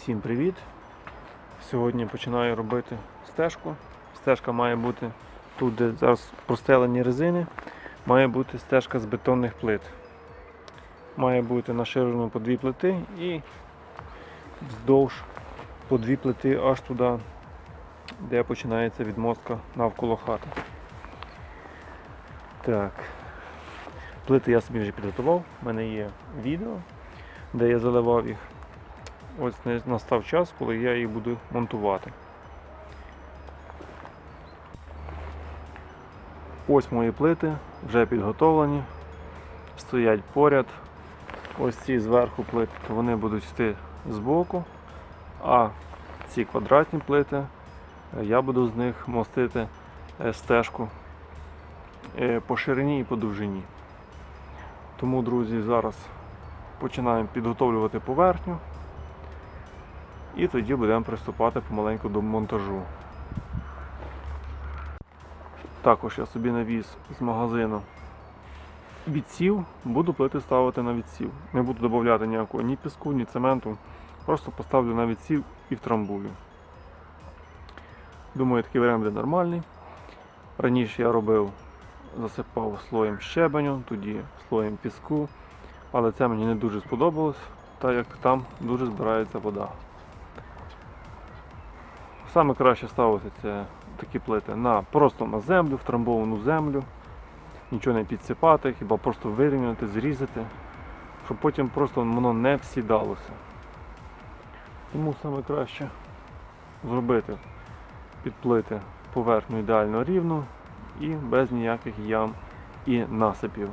Всім привіт! Сьогодні починаю робити стежку. Стежка має бути тут, де зараз простелені резини, має бути стежка з бетонних плит. Має бути наширено по дві плити і вздовж по дві плити аж туди, де починається відмостка навколо хати. Так. Плити я собі вже підготував. У мене є відео, де я заливав їх. Ось настав час, коли я їх буду монтувати. Ось мої плити вже підготовлені, стоять поряд. Ось ці зверху плити вони будуть йти збоку, а ці квадратні плити е, я буду з них мостити е, стежку е, по ширині і по довжині. Тому, друзі, зараз починаємо підготовлювати поверхню. І тоді будемо приступати помаленьку до монтажу. Також я собі навіз з магазину відсів, буду плити ставити на відсів. Не буду додати ніякого ні піску, ні цементу. Просто поставлю на відсів і втрамбую. Думаю, такий варіант буде нормальний. Раніше я робив, засипав слоєм щебеню, тоді слоєм піску, але це мені не дуже сподобалось, так як там дуже збирається вода. Саме краще ставити це такі плити на, просто на землю, втрамбовану землю, нічого не підсипати, хіба просто вирівняти, зрізати, щоб потім просто воно не всідалося. Тому саме краще зробити під плити поверхню ідеально рівну і без ніяких ям і насипів.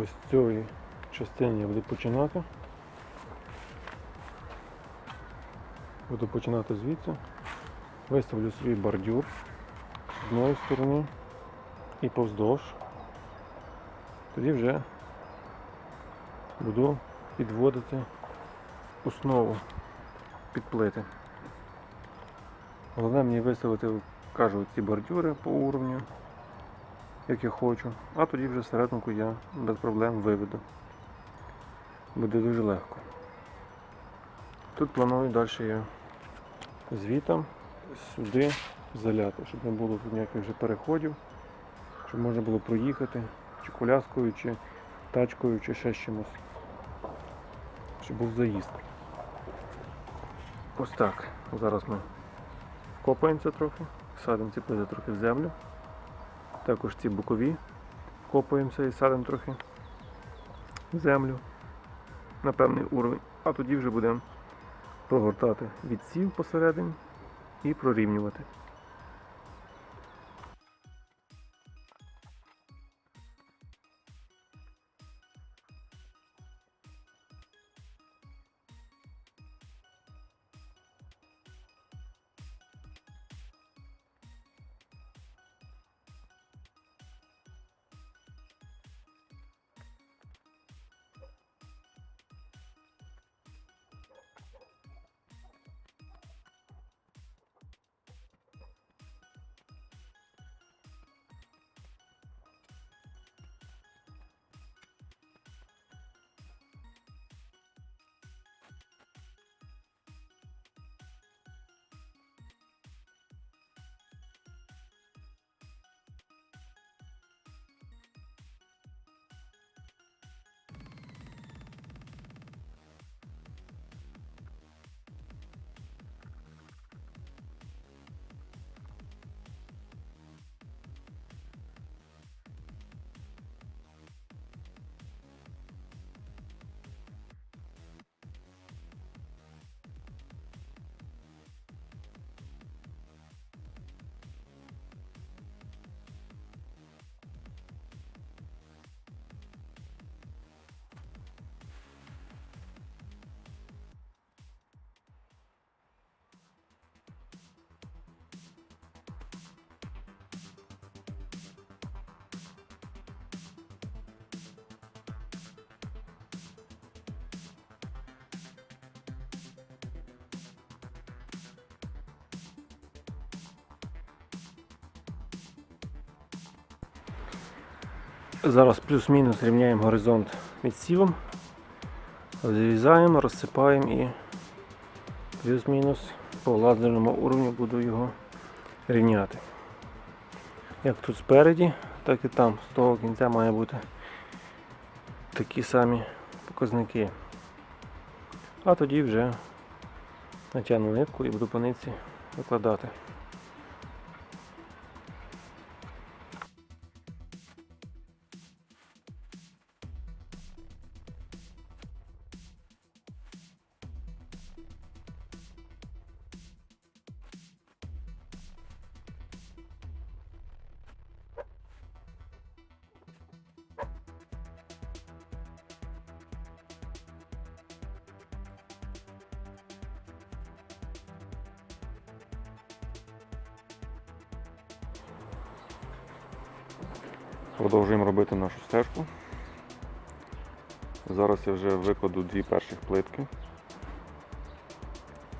Ось з цієї частини я буду починати. Буду починати звідси. Виставлю свій бордюр з одної сторони і повздовж. Тоді вже буду підводити основу під плити. Головне мені виставити, кажу, ці бордюри по уровню, як я хочу, а тоді вже серединку я без проблем виведу. Буде дуже легко. Тут планую далі я звітом сюди заляти, щоб не було тут ніяких вже переходів, щоб можна було проїхати чи коляскою, чи тачкою, чи ще чимось. Щоб був заїзд. Ось так. Зараз ми копаємося трохи, садимо ці плити трохи в землю. Також ці бокові копаємося і садимо трохи землю на певний уровень, а тоді вже будемо прогортати відсів посередині і прорівнювати. Зараз плюс-мінус рівняємо горизонт відсівом, розрізаємо, розсипаємо і плюс-мінус по лазерному уровню буду його рівняти. Як тут спереді, так і там, з того кінця має бути такі самі показники. А тоді вже натягну нитку і буду по нитці викладати.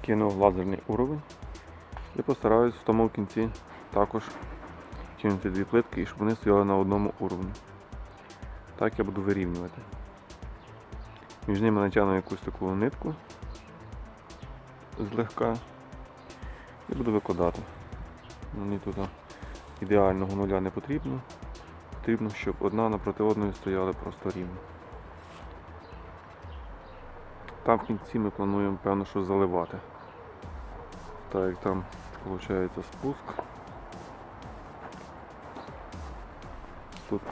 Кинув лазерний уровень і постараюсь в тому кінці також кинути дві плитки і щоб вони стояли на одному уровні. Так я буду вирівнювати. Між ними натягну якусь таку нитку злегка і буду викладати. Мені тут ідеального нуля не потрібно потрібно, щоб одна напроти одної стояли просто рівно. Там в кінці ми плануємо, певно, що заливати. Так там виходить спуск. Тут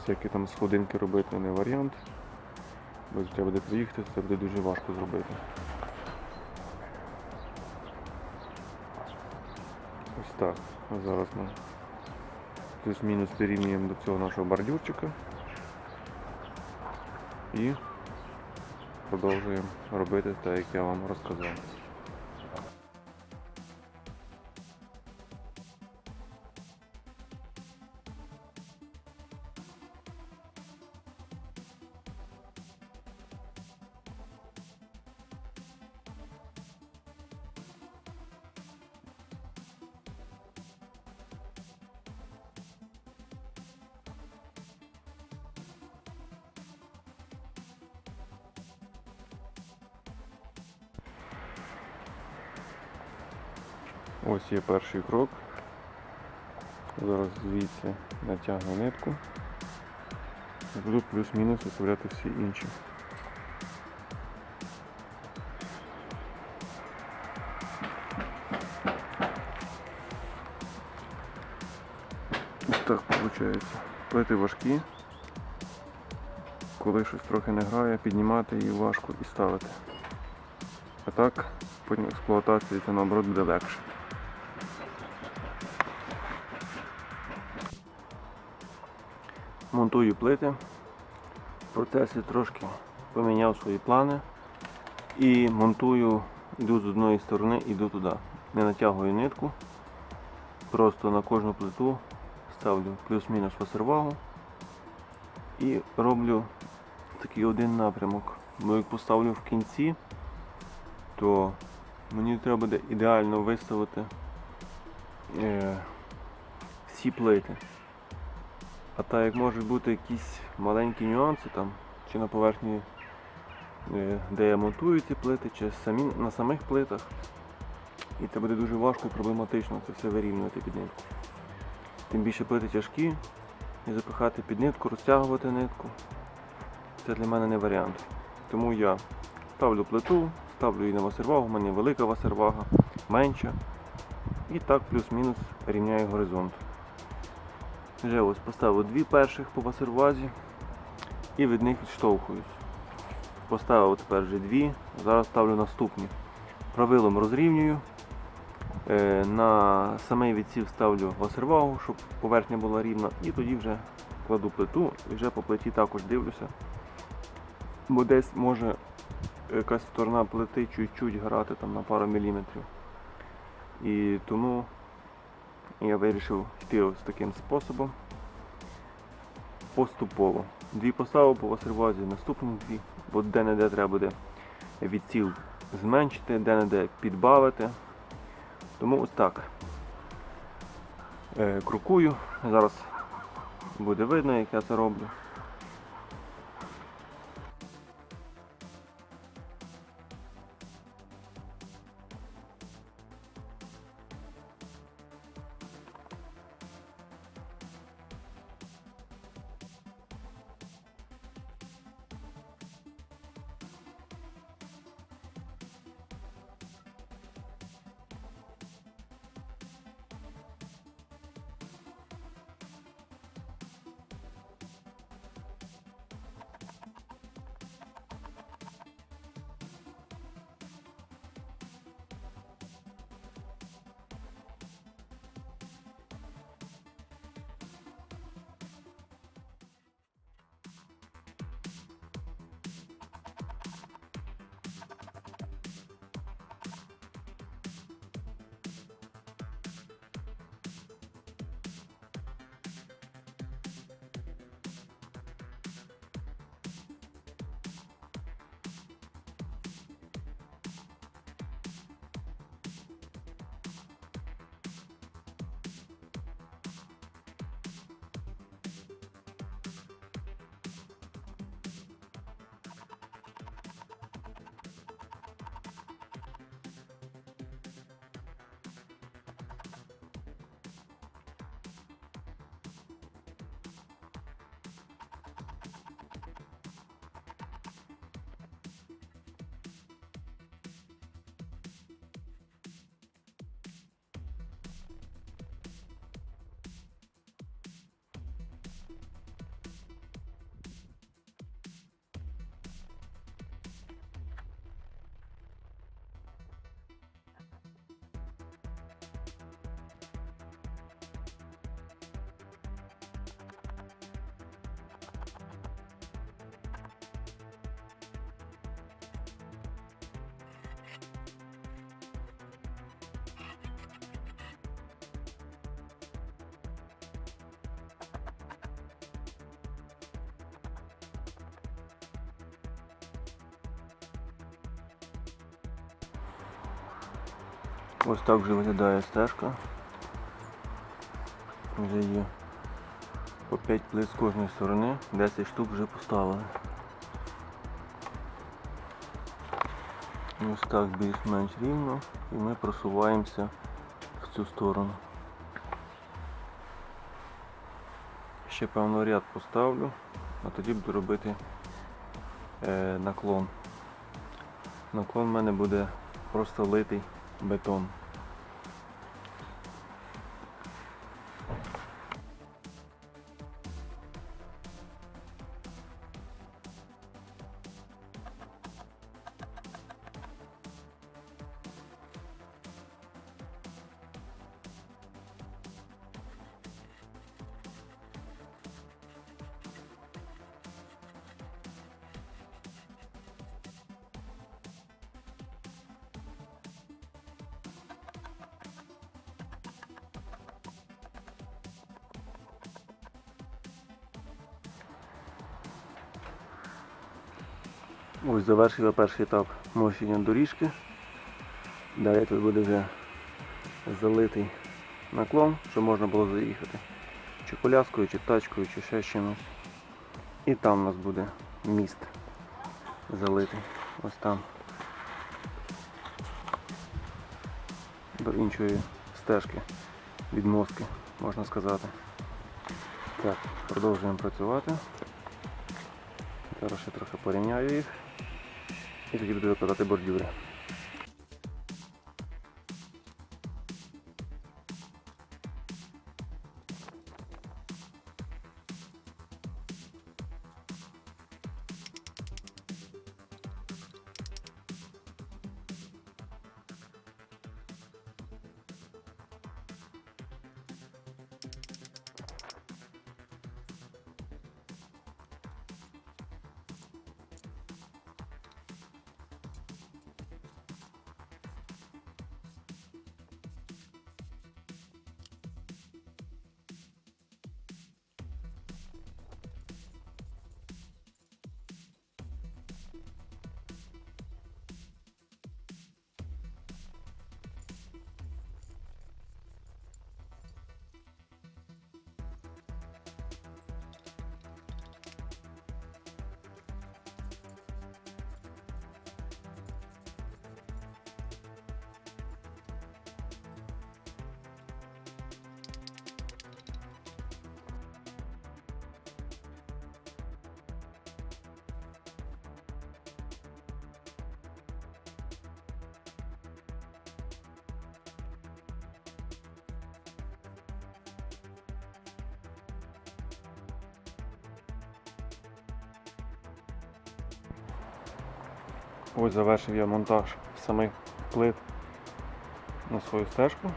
всякі там сходинки робити не варіант. Бо треба буде приїхати, це буде дуже важко зробити. Ось так. А зараз ми плюс-мінус порівнюємо до цього нашого бордюрчика і продовжуємо робити так, як я вам розказав. Ось є перший крок. Зараз звідси натягну нитку. І Буду плюс-мінус виставляти всі інші. Ось так виходить. Плити важкі. Коли щось трохи не грає, піднімати її важко і ставити. А так, потім експлуатації це наоборот буде легше. Монтую плити. В процесі трошки поміняв свої плани. І монтую, йду з одної сторони, йду туди. Не натягую нитку. Просто на кожну плиту ставлю плюс-мінус васервагу і роблю такий один напрямок. Бо як поставлю в кінці, то мені треба буде ідеально виставити е, всі плити. А так як можуть бути якісь маленькі нюанси там, чи на поверхні, е, де я монтую ці плити, чи самі, на самих плитах. І це буде дуже важко і проблематично це все вирівнювати під нитку. Тим більше плити тяжкі, і запихати під нитку, розтягувати нитку. Це для мене не варіант. Тому я ставлю плиту, ставлю її на васервагу, у мене велика васервага, менша. І так плюс-мінус рівняю горизонт. Вже ось поставив дві перших по васервазі і від них відштовхуюсь. Поставив тепер вже дві, зараз ставлю наступні. Правилом розрівнюю. Е, На самий відсів ставлю васервагу, щоб поверхня була рівна, і тоді вже кладу плиту і вже по плиті також дивлюся. Бо десь може якась сторона плити чуть-чуть грати там на пару міліметрів. І тому я вирішив йти ось таким способом. Поступово. Дві постави по васервазі, наступні дві, бо де-не-де треба буде відсіл зменшити, де-не-де підбавити. Тому ось так. Е, крокую. Зараз буде видно, як я це роблю. Ось так вже виглядає стежка. Вже є по 5 плит з кожної сторони, 10 штук вже поставили. Ось так більш-менш рівно і ми просуваємося в цю сторону. Ще певно ряд поставлю, а тоді буду робити е, наклон. Наклон в мене буде просто литий бетон. Ось завершив перший етап мощення доріжки. Далі тут буде вже залитий наклон, щоб можна було заїхати. Чи коляскою, чи тачкою, чи ще чимось. І там у нас буде міст залитий. Ось там. До іншої стежки, відмостки, можна сказати. Так, продовжуємо працювати. Зараз ще трохи порівняю їх. І тоді буду викладати бордюри. Ось завершив я монтаж самих плит на свою стежку.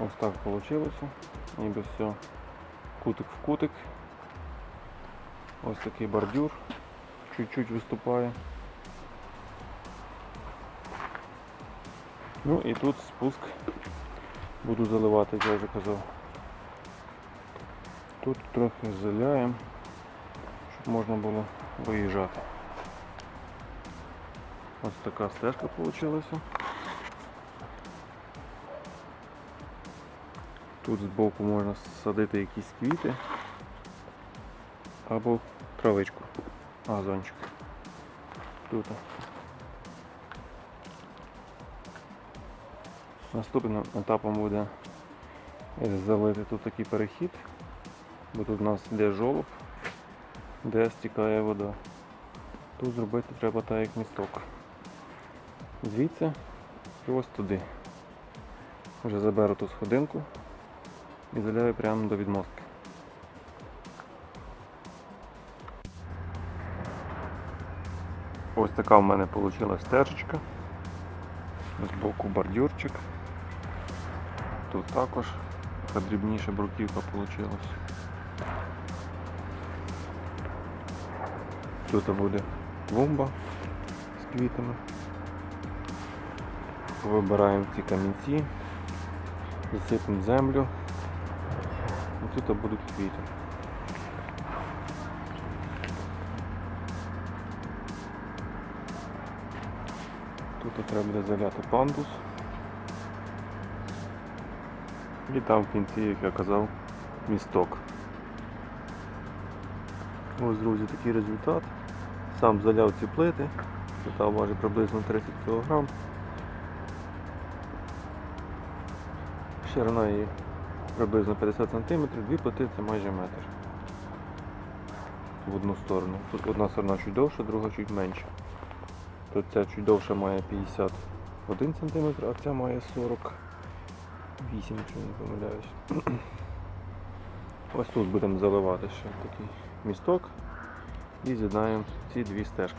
Ось так вийшло. Ніби все кутик в кутик. Ось такий бордюр чуть-чуть виступає. Ну і тут спуск буду заливати, як я вже казав. Тут трохи заляємо, щоб можна було виїжджати. Ось така стежка вийшла. Тут збоку можна садити якісь квіти або травичку, газончик. Тут. Наступним етапом буде залити тут такий перехід, бо тут у нас йде жолоб, де стікає вода. Тут зробити треба так як місток. Звідси і ось туди. Вже заберу ту сходинку і заляю прямо до відмостки. Ось така в мене вийшла стежечка. Збоку бордюрчик. Тут також така дрібніша бруківка вийшла. Тут буде клумба з квітами. Вибираємо ці камінці, засипемо землю. Тут будуть квіти. Тут треба буде заляти пандус. І там в кінці, як я казав, місток. Ось, друзі, такий результат. Сам заляв ці плити. Плита важить приблизно 30 кг. Ширина її приблизно 50 см, дві плити це майже метр. В одну сторону. Тут одна сторона чуть довша, друга чуть менша. Тут ця чуть довша має 51 см, а ця має 48, якщо не помиляюсь. Ось тут будемо заливати ще такий місток і з'єднаємо ці дві стежки.